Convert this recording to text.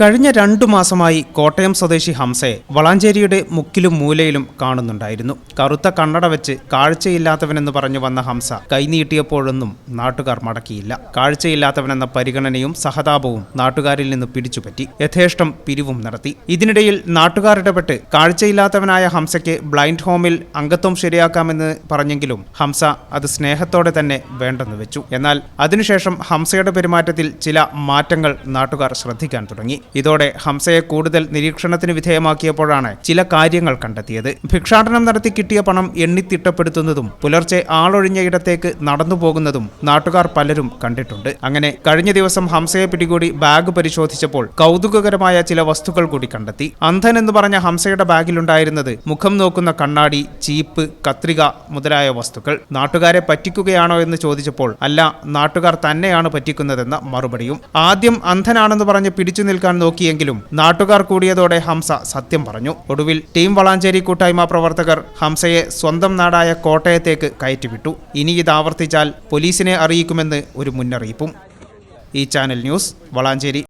കഴിഞ്ഞ രണ്ടു മാസമായി കോട്ടയം സ്വദേശി ഹംസയെ വളാഞ്ചേരിയുടെ മുക്കിലും മൂലയിലും കാണുന്നുണ്ടായിരുന്നു. കറുത്ത കണ്ണട വെച്ച് കാഴ്ചയില്ലാത്തവനെന്ന് പറഞ്ഞു വന്ന ഹംസ കൈനീട്ടിയപ്പോഴൊന്നും നാട്ടുകാർ മടക്കിയില്ല. കാഴ്ചയില്ലാത്തവനെന്ന പരിഗണനയും സഹതാപവും നാട്ടുകാരിൽ നിന്ന് പിടിച്ചുപറ്റി. യഥേഷ്ടം പിരിവും നടത്തി. ഇതിനിടയിൽ നാട്ടുകാരിടപെട്ട് കാഴ്ചയില്ലാത്തവനായ ഹംസയ്ക്ക് ബ്ലൈൻഡ് ഹോമിൽ അംഗത്വം ശരിയാക്കാമെന്ന് പറഞ്ഞെങ്കിലും ഹംസ അത് സ്നേഹത്തോടെ തന്നെ വേണ്ടെന്ന് വെച്ചു. എന്നാൽ അതിനുശേഷം ഹംസയുടെ പെരുമാറ്റത്തിൽ ചില മാറ്റങ്ങൾ നാട്ടുകാർ ശ്രദ്ധിക്കാൻ തുടങ്ങി. ഇതോടെ ഹംസയെ കൂടുതൽ നിരീക്ഷണത്തിന് വിധേയമാക്കിയപ്പോഴാണ് ചില കാര്യങ്ങൾ കണ്ടെത്തിയത്. ഭിക്ഷാടനം നടത്തി കിട്ടിയ പണം എണ്ണിത്തിട്ടപ്പെടുത്തുന്നതും പുലർച്ചെ ആളൊഴിഞ്ഞ ഇടത്തേക്ക് നടന്നു പോകുന്നതും നാട്ടുകാർ പലരും കണ്ടിട്ടുണ്ട്. അങ്ങനെ കഴിഞ്ഞ ദിവസം ഹംസയെ പിടികൂടി ബാഗ് പരിശോധിച്ചപ്പോൾ കൗതുകകരമായ ചില വസ്തുക്കൾ കൂടി കണ്ടെത്തി. അന്ധൻ എന്ന് പറഞ്ഞ ഹംസയുടെ ബാഗിലുണ്ടായിരുന്നത് മുഖം നോക്കുന്ന കണ്ണാടി ചീപ്പ് കത്രിക മുതലായ വസ്തുക്കൾ. നാട്ടുകാരെ പറ്റിക്കുകയാണോ എന്ന് ചോദിച്ചപ്പോൾ അല്ല നാട്ടുകാർ തന്നെയാണ് പറ്റിക്കുന്നതെന്ന മറുപടിയും. ആദ്യം അന്ധനാണെന്ന് പറഞ്ഞ് പിടിച്ചു നിൽക്കാൻ നോക്കിയെങ്കിലും നാട്ടുകാർ കൂടിയതോടെ ഹംസ സത്യം പറഞ്ഞു. ഒടുവിൽ ടീം വളാഞ്ചേരി കൂട്ടായ്മ പ്രവർത്തകർ ഹംസയെ സ്വന്തം നാടായ കോട്ടയത്തേക്ക് കയറ്റിവിട്ടു. ഇനി ഇത് ആവർത്തിച്ചാൽ പോലീസിനെ അറിയിക്കുമെന്ന് ഒരു മുന്നറിയിപ്പും. ഈ ചാനൽ ന്യൂസ് വളാഞ്ചേരി.